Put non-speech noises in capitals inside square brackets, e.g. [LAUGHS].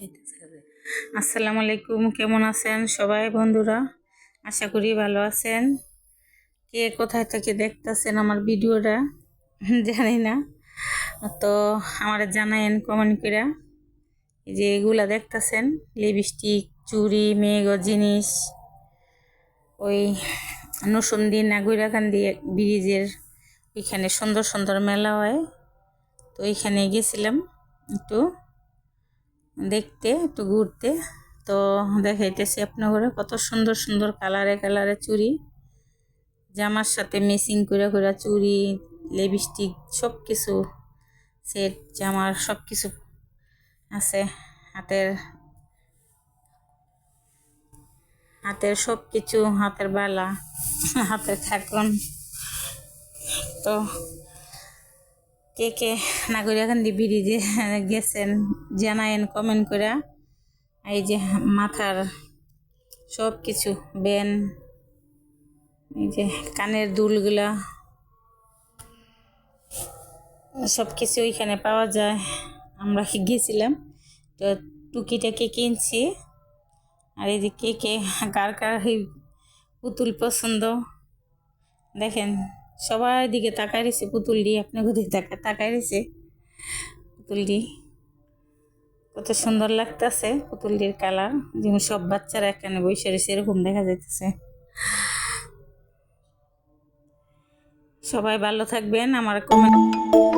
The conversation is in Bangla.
আসসালামু আলাইকুম, কেমন আছেন সবাই বন্ধুরা? আশা করি ভালো আছেন। কে কোথায় থেকে দেখতেছেন আমার ভিডিওটা? [LAUGHS] জানি না। তো আমার জানায়েন কমেন্ট করে যে এগুলা দেখতেছেন লিপস্টিক চুড়ি, মেঘ, জিনিস, ওই নসুন্দি নাগুরাকান্দি ব্রিজের ওইখানে সুন্দর সুন্দর মেলা হয়। তো ওইখানে গেছিলাম একটু। দেখতে, একটু ঘুরতে। তো দেখাইতেছি আপনার কত সুন্দর সুন্দর কালারে কালারে চুড়ি। জামার সাথে মেসিং করে করে চুড়ি লিপস্টিক সব কিছু সেট জামার সব কিছু আছে হাতের। হাতের সব কিছু হাতের বালা, হাতের থাকুন। তো কে কে না করে নাগরিকান্দি ব্রিজে গেছেন, জানায়েন কমেন্ট করে এই যে মাথার সব কিছু বেন, এই যে কানের দুলগুলা সব কিছু ওইখানে পাওয়া যায়। আমরা গেছিলাম, তো টুকিটাকে কিনছি। আর এই যে কে কে, কার কার পুতুল পছন্দ, দেখেন। সবার দিকে তাকায় রয়েছে পুতুলটি আপনার দিকে তাকা তাকায় রয়েছে। পুতুলটি কত সুন্দর লাগতেছে পুতুলটির কালার। যেমন সব বাচ্চারা এখানে বসে রয়েছে, এরকম দেখা যাইতেছে। সবাই ভালো থাকবেন, আমার কমেন্ট